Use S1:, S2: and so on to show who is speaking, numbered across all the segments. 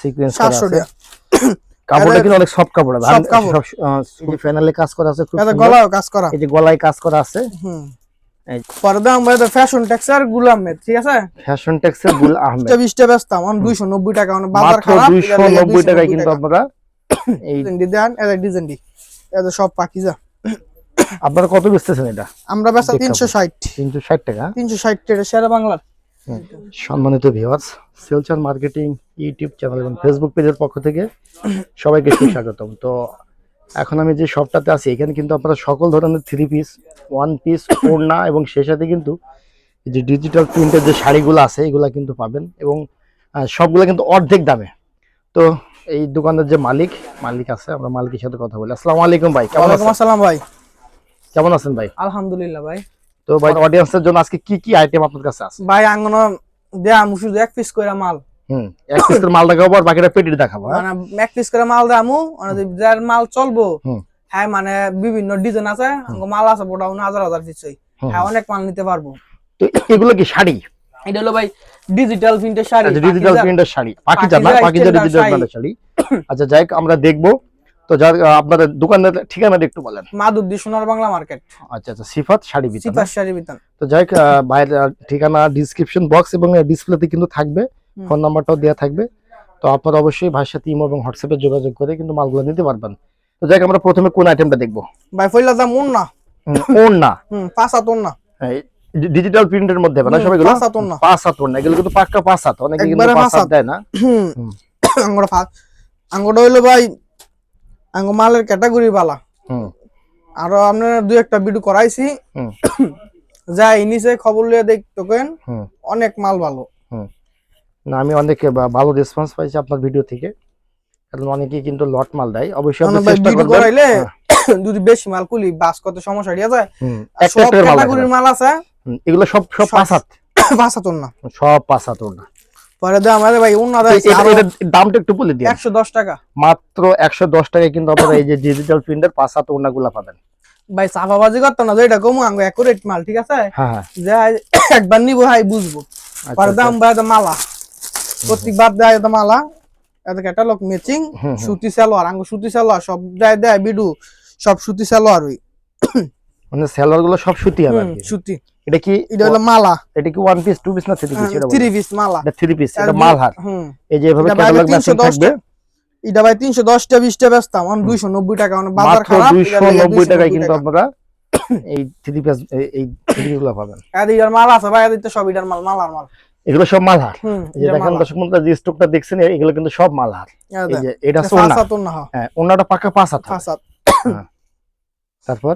S1: Sequence করা আছে। কাপড়টা কিন্তু অনেক সফট কাপড় হবে
S2: soft কাপড়।
S1: ফ্যানালে কাজ করা আছে খুব
S2: এটা কাজ করা।
S1: এই যে গলায় কাজ করা আছে।
S2: হুম।
S1: এই
S2: পরে দাম ফ্যাশন ঠিক আছে?
S1: টেক্সের গুল আহমেদ।
S2: ব্যস্ত আমার টাকা মানে বাজার খারাপ
S1: দুইশো নব্বই
S2: 290
S1: টাকায় কিন্তু আপনারা এই
S2: ডিজাইন দেন এটা ডিজাইন দি এটা সব পাকিজা।
S1: আপনারা কত বেচতেছেন এটা?
S2: আমরা বেচা
S1: দেখাবো।
S2: তিনশো ষাট।
S1: তিনশো ষাট টাকা।
S2: তিনশো ষাট টাকা সেরা বাংলার।
S1: সম্মানিত ভিউয়ার্স সেলচার মার্কেটিং ইউটিউব চ্যানেল এবং ফেসবুক পেজের পক্ষ থেকে সবাইকে সুস্বাগতম। তো এখন আমি যে শপটাতে আছি এখানে কিন্তু আপনারা সকল ধরনের থ্রি পিস ওয়ান পিস ওড়না এবং সেই সাথে কিন্তু যে ডিজিটাল প্রিন্টের যে শাড়িগুলো আছে এগুলা কিন্তু পাবেন এবং সবগুলা কিন্তু অর্ধেক দামে। তো এই দোকানের যে মালিক মালিক আছে আমরা মালিকের সাথে কথা বলি। আসসালামু আলাইকুম ভাই কেমন আছেন?
S2: আসসালাম ভাই।
S1: কেমন আছেন ভাই?
S2: আলহামদুলিল্লাহ ভাই।
S1: তো ভাই অডিয়েন্সের জন্য আজকে কি কি আইটেম আপনার কাছে আছে?
S2: ভাই আঙ্গন দেয়া আমু এক পিস করে মাল।
S1: হুম এক পিস করে মাল দেখাবো আর বাকিটা পেটির দেখাবো হ্যাঁ?
S2: মানে এক পিস করে মাল দেয়ামু মানে যার মাল চলবো। হ্যাঁ মানে বিভিন্ন ডিজাইন আছে মাল আছে বড় হাজার হাজার পিছই
S1: হুম।
S2: হ্যাঁ অনেক মাল নিতে পারব।
S1: তো এগুলো কি শাড়ি?
S2: এটা হলো ভাই ডিজিটাল প্রিন্টের শাড়ি
S1: ডিজিটাল প্রিন্টের শাড়ি পাকিজা না
S2: পাকিজা
S1: ডিজিটাল
S2: শাড়ি।
S1: প্রিন্টের শাড়ি। আচ্ছা যাই আমরা দেখব তো যার আপনাদের দোকানের ঠিকানাটা একটু বলেন।
S2: মাদুদ্দি সোনার বাংলা মার্কেট।
S1: আচ্ছা আচ্ছা সিফাত শাড়ি বিতান
S2: সিপার শাড়ি বিতান
S1: তো যাই আহ, ঠিকানা ডিসক্রিপশন বক্স এবং ডিসপ্লেতে কিন্তু থাকবে। ফোন নাম্বারটাও দেওয়া থাকবে। তো আপনারা অবশ্যই ভাইয়ের সাথে ইমো এবং হোয়াটসঅ্যাপে যোগাযোগ করে কিন্তু মালগুলো নিতে পারবেন। তো যাই আমরা প্রথমে কোন আইটেমটা দেখব?
S2: ভাই ফইলা দাম উন না
S1: ওড়না।
S2: হুম পাঁচ হাত উন না
S1: ডিজিটাল প্রিন্টের মধ্যে না সবাইগুলো
S2: পাঁচ হাত ওড়না।
S1: পাঁচ হাত ওড়না এগুলো কিন্তু পাক্কা পাঁচ হাত অনেকে কিন্তু পাঁচ হাত। দেয় না।
S2: আঙ্গুর আঙ্গুরটা হইল ভাই আঙ্গ মালের ক্যাটাগরি বালা। আরও আপনার দুই একটা ভিডিও করাইছি। যাই নিচে খবর লিয়ে দেখতেন অনেক মাল ভালো।
S1: না আমি অনেক ভালো রেসপন্স পাইছি আপনার ভিডিও থেকে। কারণ অনেকেই কিন্তু লট মাল দেয়। অবশ্যই চেষ্টা
S2: ভিডিও করাইলে
S1: হ্যাঁ,
S2: যদি বেশি মাল কুলি বাস কত সমস্যা
S1: হুম,
S2: আর
S1: একটা
S2: সব ক্যাটাগরির মাল আছে।
S1: এগুলো সব সব
S2: সব-
S1: পাঁচ হাত।
S2: পাঁচ হাত না
S1: সব পাঁচ হাত ওড়না।
S2: পরে দাম আমাদের ভাই উন্না দেয়
S1: এটা- দামটা একটু বলে
S2: একশো দশ টাকা।
S1: মাত্র একশো দশ টাকায় কিন্তু আপনারা এই যে ডিজিটাল প্রিন্টের পাঁচ হাত ওড়নাগুলো পাবেন।
S2: ভাই চাপাবাজি করতো না যেটা কমু আঙ্গ একুরেট মাল ঠিক আছে?
S1: হ্যাঁ হ্যাঁ।
S2: যে একবার নিবো হাই বুঝব।
S1: আচ্ছা,
S2: পরে
S1: আচ্ছা।
S2: দাম ভাই এটা মালা। প্রত্যেকবার দেয় এটা মালা। এটা ক্যাটালগ ম্যাচিং। সুতি সালোয়ার আঙ্গ সুতি সালোয়ার সব দেয় দেয় বিডু সব সুতি সালোয়ার ওই
S1: মানে সেলারগুলো সব সুতি হবে আর।
S2: সুতি।
S1: এটা কি
S2: এটা হলো মালা।
S1: এটা কি ওয়ান পিস টু পিস না থ্রি পিস এটা
S2: থ্রি পিস মালা।
S1: এটা থ্রি পিস এটা
S2: আর
S1: মালহার। এই যে এভাবে ক্যাটালগ থাকবে।
S2: এটা ভাই তিনশো দশটা বিশটা বেচতাম এখন দুইশো নব্বই টাকা মানে বাজার খারাপ
S1: দুইশো
S2: এটার লেগে
S1: নব্বই
S2: 290
S1: টাকায় কিন্তু আপনারা এই থ্রি পিস এই থ্রি পিসগুলো পাবেন।
S2: এদিকে মাল আছে ভাই তো সব ইটার মাল মালার মাল।
S1: এগুলো সব মালহার। এই যে দেখেন দর্শক বন্ধুরা যে স্টকটা দেখছেন এগুলো কিন্তু সব মালহার।
S2: এটা
S1: এই যে এটা ওড়না,
S2: হ্যাঁ,
S1: হ্যাঁ ওনাটা পাকা পাঁচ হাত
S2: পাঁচ হাত।
S1: তারপর?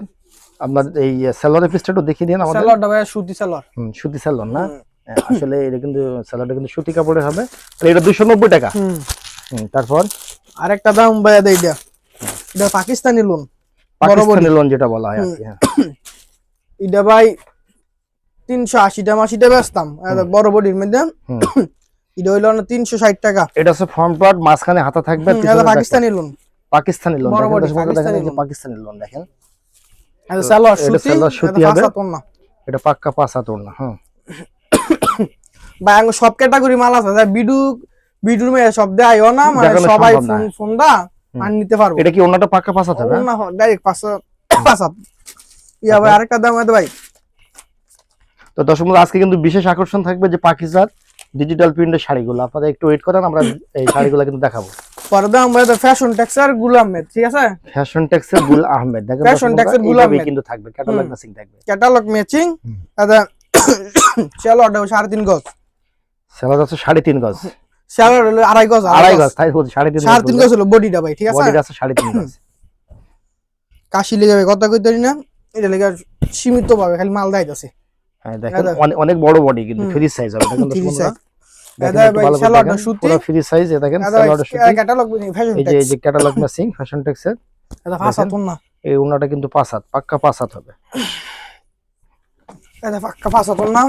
S1: আপনার এই স্যালারি পিসটা একটু দেখিয়ে দিন আমাদের।
S2: সালোয়ারটা ভাই সুতি সালোয়ার
S1: হুম, সুতি স্যালন না? হ্যাঁ, আসলে এটা কিন্তু স্যালাডটা কিন্তু সুতি কাপড়ের হবে। এটা দুশো নব্বই টাকা।
S2: হুম।
S1: তারপর?
S2: আরেকটা দাম ভাই দেই এটা এটা পাকিস্তানি লোন
S1: পাকিস্তানি লোন যেটা বলা হয় আর কি হ্যাঁ।
S2: এটা ভাই তিনশো আশিটা মাসিটা বেচতাম এটা বড় বডির মধ্যে।
S1: হুম।
S2: এটা হইল না তিনশো ষাট টাকা।
S1: এটা হচ্ছে ফ্রন্ট পার্ট মাঝখানে হাতা থাকবে
S2: এটা Pakistani lawn
S1: Pakistani lawn.
S2: Pakistani
S1: lawn দেখেন।
S2: এটা সালোয়ার সুতি এটা
S1: সুতি হবে। এটা পাক্কা পাঁচ হাত হ্যাঁ
S2: ভাই সব ক্যাটাগরি মাল আছে। বিডু বিডুর মেয়ে সব দেয়ও না মানে সবাই ফোন ফোন দা আর নিতে পারব।
S1: এটা কি পাক্কা পাঁচ হবে?
S2: না ডাইরেক্ট পাঁচ হাত- পাঁচ। ইয়া ভাই আরেকটা দাম আছে ভাই।
S1: তো দর্শক আজকে কিন্তু বিশেষ আকর্ষণ থাকবে যে পাকিস্তান ডিজিটাল প্রিন্টের শাড়িগুলো। আপনারা একটু ওয়েট করেন আমরা এই শাড়িগুলো কিন্তু দেখাবো।
S2: পরে দাম ফ্যাশন টেক্সার গুলাম মেদ ঠিক আছে?
S1: ফ্যাশন টেক্সের গুল আহমেদ দেখেন
S2: Fashion
S1: দর্শক
S2: Tex এর
S1: বন্ধুরা,
S2: গুল আহমেদ।
S1: কিন্তু থাকবে ক্যাটালগ ম্যাচিং থাকবে।
S2: ক্যাটালগ ম্যাচিং
S1: হুম।
S2: এটা সালোয়ার সাড়ে তিন গজ।
S1: সেলার আছে সাড়ে তিন গজ।
S2: সালোয়ার হলো আড়াই গজ
S1: আড়াই গজ। তাই বলছি সাড়ে তিন
S2: সাড়ে তিন গজ হলো বডিটা ভাই ঠিক আছে?
S1: বডির আছে সাড়ে তিন গজ।
S2: কাশি লেগে কথা কইতে পারি না। এটা লেগে সীমিত ভাবে খালি মাল দাইতেছে
S1: হ্যাঁ দেখেন অনেক- বড় বডি কিন্তু। ফ্রি সাইজ হবে দেখেন পুরো ফ্রি সাইজ এ দেখেন সুতি।
S2: ক্যাটালগ
S1: এই যে এই যে ক্যাটালগ ম্যাচিং ফ্যাশন টেক্সের
S2: এটা পাঁচ হাত না
S1: এই ওনাটা কিন্তু পাঁচ হাত পাক্কা পাঁচ হাত হবে।
S2: এটা পাক্কা পাঁচ হাত না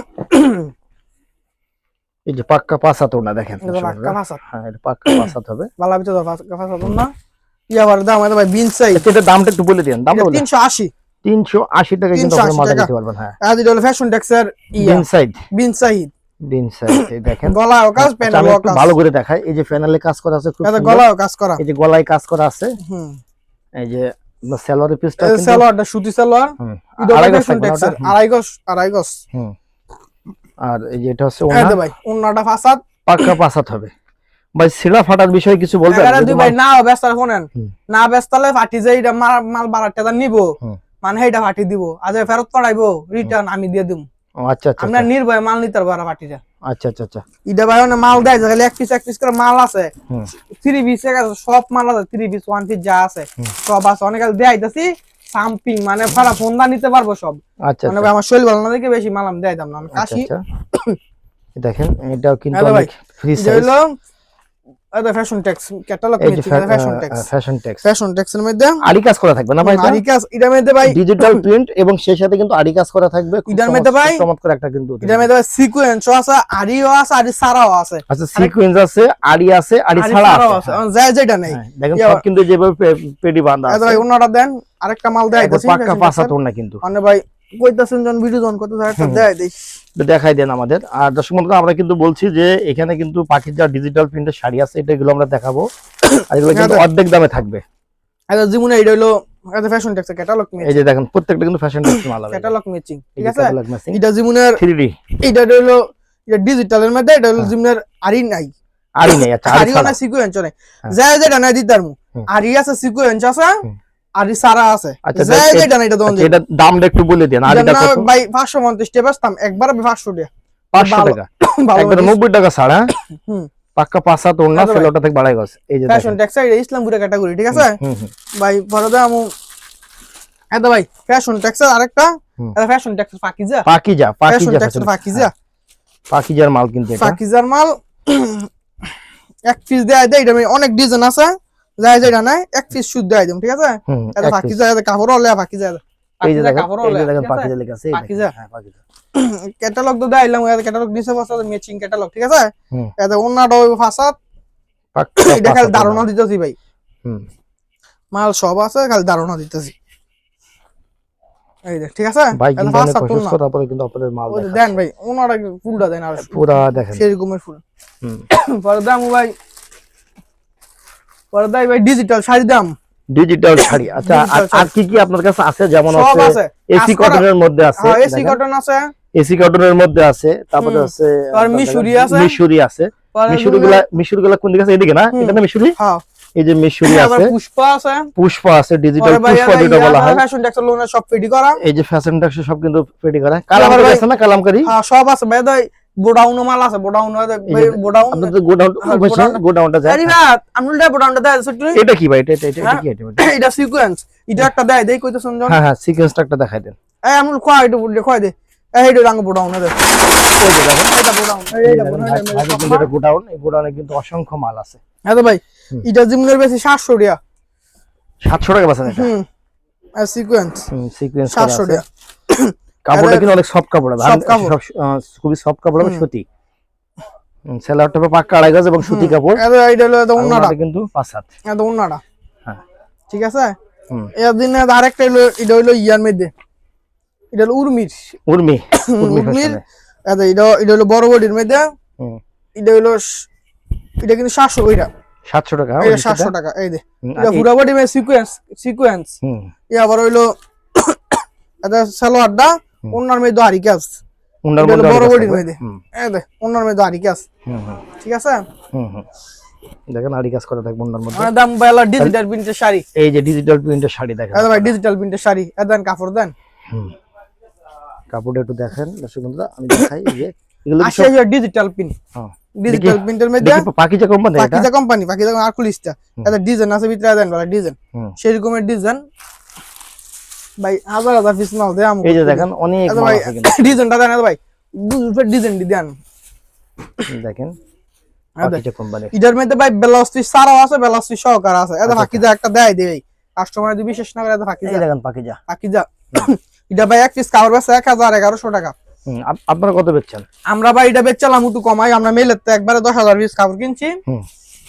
S1: এই যে পাক্কা পাঁচ হাত ওনা দেখেন।
S2: পাক্কা পাঁচ হাত।
S1: হ্যাঁ এটা পাক্কা পাঁচ হাত হবে।
S2: বালা ভিতর পাক্কা পাঁচ হাত না দাম এটা ভাই বিন সাইজ
S1: দামটা একটু বলে দিন দামটা বলে
S2: তিনশো আশি।
S1: তিনশো আশি টাকা কিন্তু
S2: 380
S1: আপনি মাথা দিতে পারবেন হ্যাঁ।
S2: আর এটা হলো ফ্যাশন টেক্সের ইয়া। বিন
S1: দিন সাইড এই দেখেন।
S2: গলাও কাজ প্যানেলও কাজ।
S1: ভালো করে দেখাই। এই যে প্যানেলে কাজ করা আছে খুব
S2: এটা কাজ করা।
S1: এই যে গলায় কাজ করা আছে।
S2: হুম।
S1: এই যে সেলোয়ারের পিসটা
S2: এই সুতি সালোয়ার।
S1: আড়াই গজ
S2: ফ্যাশন
S1: থাকবে না
S2: টেক্সের
S1: ওটা?
S2: আড়াই গজ আড়াই গজ।
S1: হুম। আর এই যে এটা হচ্ছে ওনা
S2: ভাই অন্যটা ফাসাদ।
S1: পাক্কা পাসাত হবে। ভাই সিরা ফাটার বিষয়ে কিছু বলবেন?
S2: দুই ভাই না ব্যস্তার। না ব্যস্তালে ফাটি যে এটা মাল টাকা নিব। মানে ফাটি দিব। আজ ফেরত পড়াইবো রিটার্ন আমি দিয়ে দিব
S1: আচ্ছা আচ্ছা
S2: আমরা নির্ভয় মাল নিতে পারব ফাটিটা
S1: আচ্ছা আচ্ছা আচ্ছা।
S2: ইটা ভাই অনেক মাল দেয় খালি এক পিস এক পিস করে মাল আছে। থ্রি পিস সব মাল আছে থ্রি পিস ওয়ান পিস যা আছে সব আছে। অনেক দেয়াইতেছি সাম্পিং মানে ফারা ফোন দা নিতে পারব সব।
S1: আচ্ছা
S2: মানে
S1: আচ্ছা।
S2: আমার শরীর ভালো না দেখে বেশি দেয় দাম না। আমি
S1: আচ্ছা
S2: কাশি।
S1: আচ্ছা। দেখেন এটাও কিন্তু অনেক ফ্রি সাইজ
S2: হলো এটা ফ্যাশন ট্যাক্স ক্যাটালগ
S1: এই যে
S2: Fashion Tex
S1: Fashion Tex
S2: Fashion মধ্যে
S1: আড়ি কাজ করা থাকবে না ভাই
S2: আরি কাজ এটার মধ্যে ভাই
S1: ডিজিটাল প্রিন্ট এবং সেই সাথে কিন্তু আড়ি কাজ করা থাকবে।
S2: এটার মধ্যে ভাই-
S1: চমৎকার একটা কিন্তু
S2: এটার মধ্যে সিকোয়েন্সও আছে আরিও আছে আরি সারাও আছে।
S1: আচ্ছা সিকোয়েন্স আছে আড়ি আছে
S2: আরি
S1: আছে।
S2: আছে যেটা নেই।
S1: হ্যাঁ, দেখেন সব কিন্তু যেভাবে পে- পেডি বাঁধা
S2: এটা
S1: আছে।
S2: ভাই অন্যটা দেন আরেকটা মাল দেয়
S1: পাক্কা পাঁচা তোর না কিন্তু।
S2: মানে ভাই কইতাছেন জন ভিডিও জন কত দেয় দেই
S1: দেখাই দেন আমাদের। আর দর্শক বন্ধুরা আমরা কিন্তু বলছি যে এখানে কিন্তু পাখির যা ডিজিটাল প্রিন্টের শাড়ি আছে এটা এগুলো আমরা দেখাবো। আর এগুলো কিন্তু অর্ধেক দামে থাকবে।
S2: এটা জীবনে এটা হলো এটা ফ্যাশন ট্যাক্স ক্যাটালগ
S1: এই যে দেখেন প্রত্যেকটা কিন্তু ফ্যাশন টেক্স মাল হবে
S2: ক্যাটালগ ম্যাচিং ঠিক আছে?
S1: ক্যাটালগ ম্যাচিং
S2: এটা জীবনের
S1: 3D
S2: এটা হলো এটা ডিজিটালের মধ্যে এটা হলো
S1: হ্যাঁ।
S2: জীবনের আরি নাই।
S1: আচ্ছা আড়ি
S2: আরি না সিকোয়েন্স নাই।
S1: হ্যাঁ।
S2: যেটা আরি আছে সিকোয়েন্স আছে। আরি সারা আছে।
S1: আচ্ছা,
S2: এটা
S1: আচ্ছা, দামটা একটু বলে দেন আড়িটা
S2: এটা
S1: কত?
S2: ভাই 550 টাকা বেচতাম একবার 500 টাকা।
S1: 500 টাকা? একবার 90 টাকা ছাড়া
S2: হুম।
S1: পাক্কা পাঁচা তোর না
S2: আচ্ছা
S1: সেলোটা থেকে বাড়াই গেছে। এই যে
S2: ফ্যাশন। ট্যাক্স এটা ক্যাটাগরি ঠিক আছে? ভাই পরে দাম এটা ভাই ফ্যাশন ট্যাক্স আরেকটা। এটা Fashion Tex
S1: Pakiza
S2: Fashion
S1: Pakiza পাকিজার মাল কিন্তু এটা।
S2: ফাকিজার মাল এক পিস দেয় দেয় এটা অনেক ডিজাইন আছে। যায় যেটা নাই? এক পিস শুদ্ধ দিম ঠিক আছে? এটা। ফাকিজা এটা কাপড় হলে ফাকিজা
S1: এই যে দেখেন
S2: কাপড় হলে
S1: দেখেন লেখা আছে? দেখেন।
S2: পাকিজা।
S1: হ্যাঁ পাকিজা
S2: ক্যাটালগ তো দেইলাম ক্যাটালগ দিছে বসা ম্যাচিং ক্যাটালগ ঠিক আছে। এটা অন্যটা ওই ফাসাদ। এটা খালি ধারণা
S1: না।
S2: দিতেছি ভাই।
S1: হুম।
S2: মাল সব আছে খালি ধারণা দিতেছি। এই দেখ ঠিক আছে?
S1: ভাই
S2: এটা
S1: কিন্তু
S2: না
S1: আপনাদের মাল
S2: দেন ভাই ওনারা ফুলটা দেন আর
S1: পুরা দেখেন।
S2: সেরকমের ফুল।
S1: হুম।
S2: পরে দাম ভাই পরে দাই ভাই ডিজিটাল শাড়ি দাম।
S1: ডিজিটাল শাড়ি। আচ্ছা আর-। আর কি কি আপনার কাছে আছে? যেমন আছে এসি কটনের মধ্যে আছে
S2: হ্যাঁ এসি কটন আছে।
S1: এসি কটনের মধ্যে আছে তারপরে আছে
S2: তারপর
S1: আপনার
S2: মিশরি আছে।
S1: মিশরি আছে।
S2: পরে
S1: মিশরি গুলা মিশরি গুলা কোন দিকে আছে? এদিকে না? এটা না মিশরি?
S2: হ্যাঁ।
S1: এই যে মিশরি আছে।
S2: পুষ্পা আছে।
S1: পুষ্প আছে ডিজিটাল
S2: ভাই
S1: যেটা বলা হয়।
S2: ফ্যাশন টেক্সটাইল সব ফিটি করা।
S1: এই যে ফ্যাশন ট্যাক্স সব কিন্তু রেডি করা। কালামকারি আছে না? কালামকারি?
S2: হ্যাঁ সব আছে। ভাই দাই গোডাউন মাল আছে গোডাউন গোডাউন
S1: আপনাদের তো গোডাউন
S2: হ্যাঁ,
S1: গোডাউনটা যায়
S2: আরে না আমি উল্টা গোডাউনটা দেয়
S1: এটা কি ভাই? এটা এটা এটা-
S2: হ্যাঁ।
S1: কি এটা
S2: সিকোয়েন্স এটা একটা দেয় দেই কইতে শুনজন
S1: হ্যাঁ হ্যাঁ সিকোয়েন্সটা একটা দেখাই দেন।
S2: এই আমি কয় এটা বলে কয় দে। এই এটা রঙ গোডাউন দে।
S1: এই যে দেখেন।
S2: এটা গোডাউন এইটা
S1: এটা গোডাউন এই গোডাউনে কিন্তু অসংখ্য মাল আছে।
S2: হ্যাঁ তো ভাই এটা জিমনের বেশি 700 টাকা
S1: সাতশো টাকা বাসা এটা?
S2: হুম আর সিকোয়েন্স
S1: সিকোয়েন্স
S2: 700 টাকা
S1: কাপড়টা কিন্তু অনেক সফট কাপড় হবে খুবই সফট কাপড় হবে। সুতি। সেলারটা পাক্কা আড়াই গজ এবং সুতি কাপড়।
S2: এটা হলো উন্নাটা।
S1: কিন্তু পাঁচ হাত।
S2: এটা উন্নাটা।
S1: হ্যাঁ।
S2: ঠিক আছে। এর দিনে আরেকটা হলো এটা হলো ইয়ার মধ্যে। এটা হলো উর্মির।
S1: উর্মি। উর্মি
S2: উর্মির। এটা এটা এটা হলো বড় বডির মধ্যে।
S1: হুম।
S2: এটা হলো এটা কিন্তু 700 ওইটা।
S1: সাতশো টাকা
S2: এটা 700 টাকা এই দে এটা পুরো বডি মে সিকোয়েন্স সিকোয়েন্স
S1: হুম,
S2: ই আবার হইল এটা সালোয়ারটা। ওনার মধ্যে হারি কাজ
S1: উন্নার মধ্যে
S2: বড় বডির মধ্যে এই দে। ওনার মধ্যে হারি কাজ
S1: হুম, হুম,
S2: ঠিক আছে?
S1: হুম, হুম। দেখেন আড়ি কাজ করা থাকবে উন্নার মধ্যে।
S2: দাম বেলা ডিজিটাল প্রিন্টের শাড়ি।
S1: এই যে ডিজিটাল প্রিন্টের শাড়ি দেখেন।
S2: এটা ভাই ডিজিটাল প্রিন্টের শাড়ি। কাপড় দেন।
S1: হুম। কাপড়টা একটু দেখেন দর্শক বন্ধুরা আমি দেখাই এই যে এগুলো কি
S2: আশি ডিজিটাল প্রিন্ট
S1: হ্যাঁ।
S2: ডিজিটাল প্রিন্টের মধ্যে
S1: পাকিজা কোম্পানি এটা?
S2: পাকিজা কোম্পানি পাকিজা আরকুলিস্টা এটা ডিজাইন আছে ভিতরে দেন বেলা ডিজাইন
S1: হুম।
S2: ডিজাইন ভাই হাজার হাজার পিস মাল দেয়
S1: এই যে দেখেন অনেক
S2: এটা
S1: মাল
S2: ভাই
S1: আছে কিন্তু।
S2: ডিজাইনটা দেন এটা ভাই। ডিজাইন দি দেন।
S1: দেখেন কোম্পানি।
S2: ইটার মধ্যে ভাই বেলাস্তি সারাও আছে বেলাস্তি সহকার আছে। এটা
S1: আচ্ছা,
S2: একটা দেয় দেয় কাস্টমার যদি বিশেষ না করে এটা ফাঁকিজা।
S1: এই দেখেন পাকিজা
S2: ফাঁকিজা। এটা ভাই এক পিস বেচা টাকা।
S1: আপনারা কত বেচছেন?
S2: আমরা ভাই এটা বেচলাম একটু কমাই আমরা মেলের তো একবারে দশ হাজার পিস কাপড় কিনছি।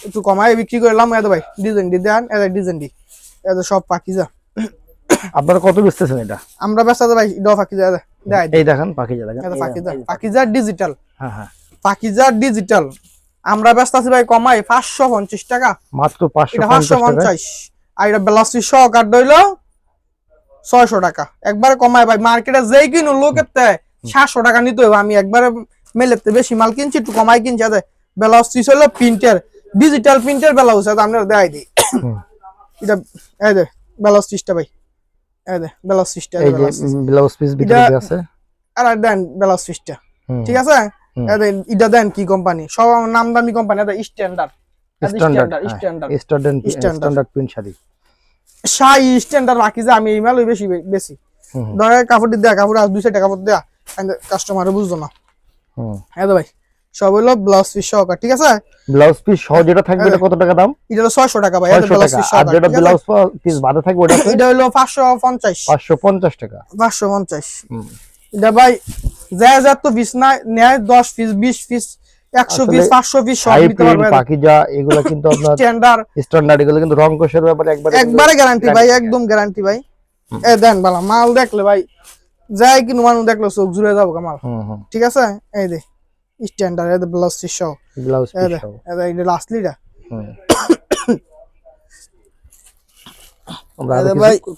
S2: একটু কমাই বিক্রি করলাম ভাই। ডিজাইন দি দেন এত ডিজাইন দি। এত সব পাকিজা
S1: আপনারা কত বেচতেছেন এটা?
S2: আমরা বেচা ভাই ড ফাঁকিজা দেয়
S1: এই দেখেন পাকিজা দেখেন। দেখেন,
S2: ফাঁকিজা ডিজিটাল
S1: হ্যাঁ হ্যাঁ।
S2: পাকিজার ডিজিটাল আমরা ব্যস্ত আছি ভাই কমাই পাঁচশো পঞ্চাশ টাকা।
S1: মাত্র পাঁচশো
S2: এটা পাঁচশো
S1: পঞ্চাশ টাকা
S2: পঞ্চাশ। আর এটা বেলাস্টি সহ কার্ড রইল ছয়শো টাকা। একবারে কমায় ভাই মার্কেটে যেই কিনো লোকের তে সাতশো টাকা নিতে হবে আমি একবারে মেলেতে বেশি মাল কিনছি একটু কমাই কিনছি। আদে ব্লাউজ পিস হলো প্রিন্টের ডিজিটাল প্রিন্টের ব্লাউজ আছে আমরা দেখাই দিই। এটা এই দে ব্লাউজ পিসটা ভাই। ব্লাউজ পিসটা
S1: এই যে ব্লাউজ পিস ভিতরে আছে?
S2: আর আর দেন ব্লাউজ পিসটা ঠিক আছে। দেন, এটা দেন কি কোম্পানি সব নাম দামি কোম্পানি এটা standard
S1: standard
S2: standard
S1: standard
S2: Standard.
S1: Standard print sari.
S2: শাই স্ট্যান্ডার্ড রাখি যে আমি এই মালই বেশি বেশি।
S1: হুম, হুম,
S2: ধরে কাপড় দেয়া কাপড় আজ দুইশো টাকা কাপড় দেয়া কাস্টমারে বুঝতো না। হ্যাঁ ভাই। সব হলো ব্লাউজ পিস সহকার ঠিক আছে?
S1: ব্লাউজ পিস সহ যেটা থাকবে এটা কত টাকা দাম?
S2: এটা হলো ছয়শো টাকা ভাই
S1: ছয়শো
S2: ব্লাউজ পিস
S1: আর যেটা ব্লাউজ পিস বাদে থাকবে ওটা
S2: এটা হলো পাঁচশো পঞ্চাশ।
S1: পাঁচশো পঞ্চাশ টাকা।
S2: পাঁচশো পঞ্চাশ।
S1: হুম।
S2: এটা ভাই যা যা তো পিস না নেয় দশ পিস বিশ পিস একশো
S1: আসলে
S2: পিস পাঁচশো পিস সব নিতে
S1: পাকিজা এগুলো কিন্তু আপনার
S2: স্ট্যান্ডার্ড
S1: স্ট্যান্ডার্ড এগুলো কিন্তু রং কোষের ব্যাপারে একবার
S2: একবারে গ্যারান্টি ভাই একদম গ্যারান্টি ভাই। এ দেন বালা মাল দেখলে ভাই যাই মানুষ দেখলে চোখ জুড়ে যাব ঠিক আছে? এই দে। স্ট্যান্ডার্ড এই ব্লাউজ পিস সহ
S1: ব্লাউজ পিস সহ
S2: দে এটা লাস্টলিটা
S1: আমরা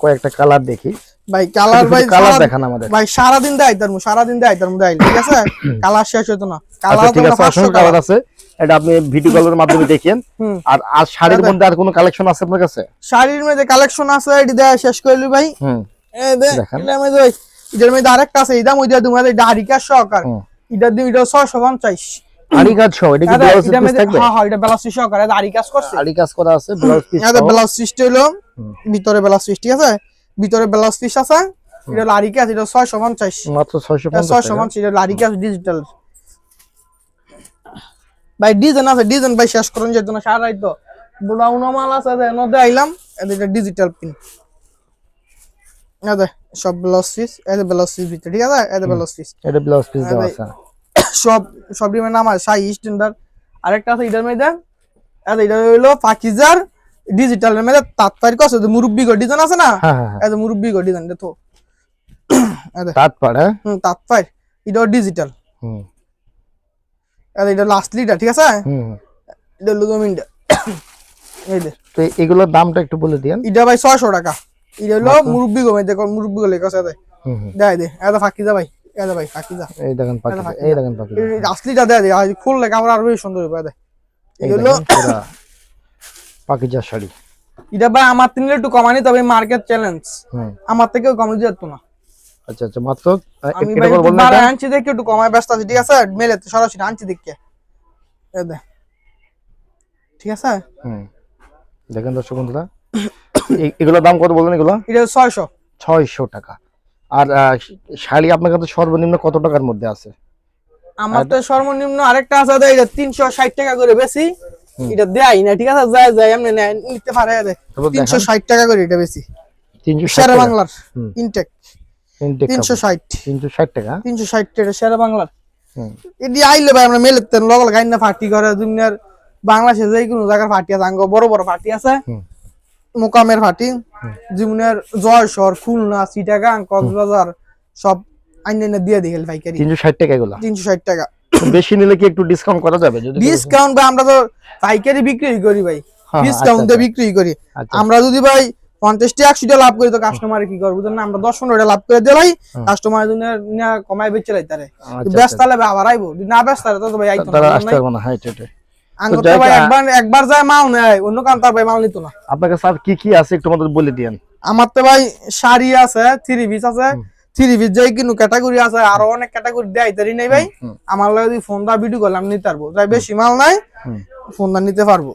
S1: কয়েকটা কালার দেখি.
S2: ভাই কালার ভাই
S1: কালার দেখান আমাদের।
S2: ভাই সারাদিন দেয় তার সারাদিন দেয় তার মধ্যে ঠিক আছে? কালার শেষ হতো না। কালার
S1: আচ্ছা ঠিক আছে অসংখ্য কালার আছে। এটা আপনি ভিডিও কলের মাধ্যমে দেখেন। আর আর শাড়ির মধ্যে আর কোনো কালেকশন আছে আপনার কাছে?
S2: শাড়ির মধ্যে কালেকশন আছে এটি দেয় শেষ করলি ভাই।
S1: হুম।
S2: এই
S1: দেখান।
S2: এটার মধ্যে আরেকটা আছে এটা মধ্যে তোমার এটা হারিকা সহকার। এটা দিন এটা ছয়শো পঞ্চাশ।
S1: আড়ি কাজ সহ এটা কি ব্লাউজ পিস থাকবে?
S2: হ্যাঁ হ্যাঁ এটা সহকার এটা হারি কাজ করছে।
S1: কাজ করা আছে ব্লাউজ পিস
S2: এটা ব্লাউজ সিস্টেম হলো ভিতরে ব্লাউজ পিস ঠিক আছে? ভিতরে ব্লাউজ পিস আছে এটা লারি কাজ এটা ছয়শো পঞ্চাশ।
S1: মাত্র 650
S2: ছয়শো
S1: টাকা?
S2: পঞ্চাশ এটা লারি কাজ ডিজিটাল ভাই ডিজাইন আছে ডিজাইন ভাই শেষ করুন যেত না সারাই তো। ব্রাউন মাল আছে যে নদে আইলাম এটা ডিজিটাল পিন এদে সব ব্লাউজ পিস এদে ব্লাউজ পিস ভিতরে ঠিক আছে? এদে ব্লাউজ পিস
S1: এটা ব্লাউজ পিস দেওয়া আছে
S2: সব সব ডিমের নাম আছে সাই স্ট্যান্ডার্ড আরেকটা আছে এটার মধ্যে এদে এটা হইল পাকিজার ডিজিটালের মধ্যে তাৎপারি কস মুরব্বি গো ডিজাইন আছে না? এদে মুরব্বি গো ডিজাইন তো। এদে
S1: তাঁতপাড় হ্যাঁ?
S2: হুম তাৎপার এটাও ডিজিটাল
S1: হুম।
S2: আর এটা লাস্ট লিটার ঠিক আছে?
S1: হুম।
S2: এটা হলো এই দে
S1: তো এগুলোর দামটা একটু বলে দিয়েন।
S2: এটা ভাই ছয়শো টাকা। এটা হলো মুরব্বি গোমে দেখো মুরব্বি গোলে কাছে দে দেয় দে এটা ফাঁকি যা ভাই এটা ভাই ফাঁকি যা
S1: এই দেখেন পাখি। এই দেখেন
S2: আসলিটা দেয় দে আর খুললে সুন্দর হবে দে
S1: এই
S2: এটা হলো
S1: দেখেন পাকিজা শাড়ি।
S2: এটা ভাই আমার তিনলে একটু কমানি তবে মার্কেট চ্যালেঞ্জ আমার থেকেও কমে যেত না।
S1: আচ্ছা আচ্ছা মাত্র এটা বললেন
S2: বাড়ায়
S1: এটা?
S2: আনছি দেখে একটু কমায় ব্যস্ত আছি ঠিক আছে? মেলে সরাসরি আনছি দেখে। দে। ঠিক আছে?
S1: হুম। দেখেন দর্শক বন্ধুরা এগুলোর দাম কত বললেন এগুলো?
S2: এটা ছয়শো।
S1: ছয়শো টাকা। আর শাড়ি আপনার কাছে সর্বনিম্ন কত টাকার মধ্যে আছে?
S2: আমার তো সর্বনিম্ন আরেকটা আছে এটা তিনশো ষাট টাকা করে বেশি। এটা দেয় না ঠিক আছে? যায় যায় এমনি নিতে পারে তিনশো ষাট টাকা করে এটা বেশি।
S1: তিনশো
S2: সেরা বাংলার। ইনটেক
S1: তিনশো
S2: ষাট।
S1: তিনশো ষাট টাকা।
S2: তিনশো ষাট টাকা সেরা বাংলার। এটি আইলে ভাই আমরা মেলে তেন লগল গাইন না ফাটি করে দুনিয়ার বাংলাদেশে যে কোনো জায়গার ফাটি আছে আঙ্গ বড় বড় ফাটি আছে। মোকামের ফাটি যেমনের জয়সর খুলনা চিটাগাং কক্সবাজার সব আইনে এনে দিয়ে দিই পাইকারি।
S1: তিনশো ষাট টাকা এগুলো?
S2: তিনশো ষাট টাকা।
S1: বেশি নিলে কি একটু ডিসকাউন্ট করা যাবে যদি
S2: ডিসকাউন্ট ভাই আমরা তো পাইকারি বিক্রি করি ভাই।
S1: হ্যাঁ,
S2: ডিসকাউন্ট
S1: আচ্ছা,
S2: দিয়ে বিক্রি করি।
S1: আচ্ছা।
S2: আমরা যদি ভাই পঞ্চাশটি একশোটা লাভ করি তো কাস্টমারে কি করব না? আমরা দশ পনেরোটা লাভ করে দিলাই কাস্টমার কমাই বেচে লাই তারে
S1: আচ্ছা,
S2: ব্যস্ত হলে আবার আইবো। না ব্যস্ত তো ভাই আইতো না, একবার একবার যায় মাল নেয় অন্য ভাই মাল নিত না।
S1: কি কি আছে একটু আমাদের বলে
S2: আমার তো ভাই শাড়ি আছে থ্রি পিস আছে থ্রি পিস যাই কিন্তু ক্যাটাগরি আছে আরও অনেক ক্যাটাগরি দেয় তারি নাই ভাই। আমার লাগে যদি ফোন দা ভিডিও করলাম নিতে পারব। যাই বেশি মাল নাই ফোন দা নিতে পারব।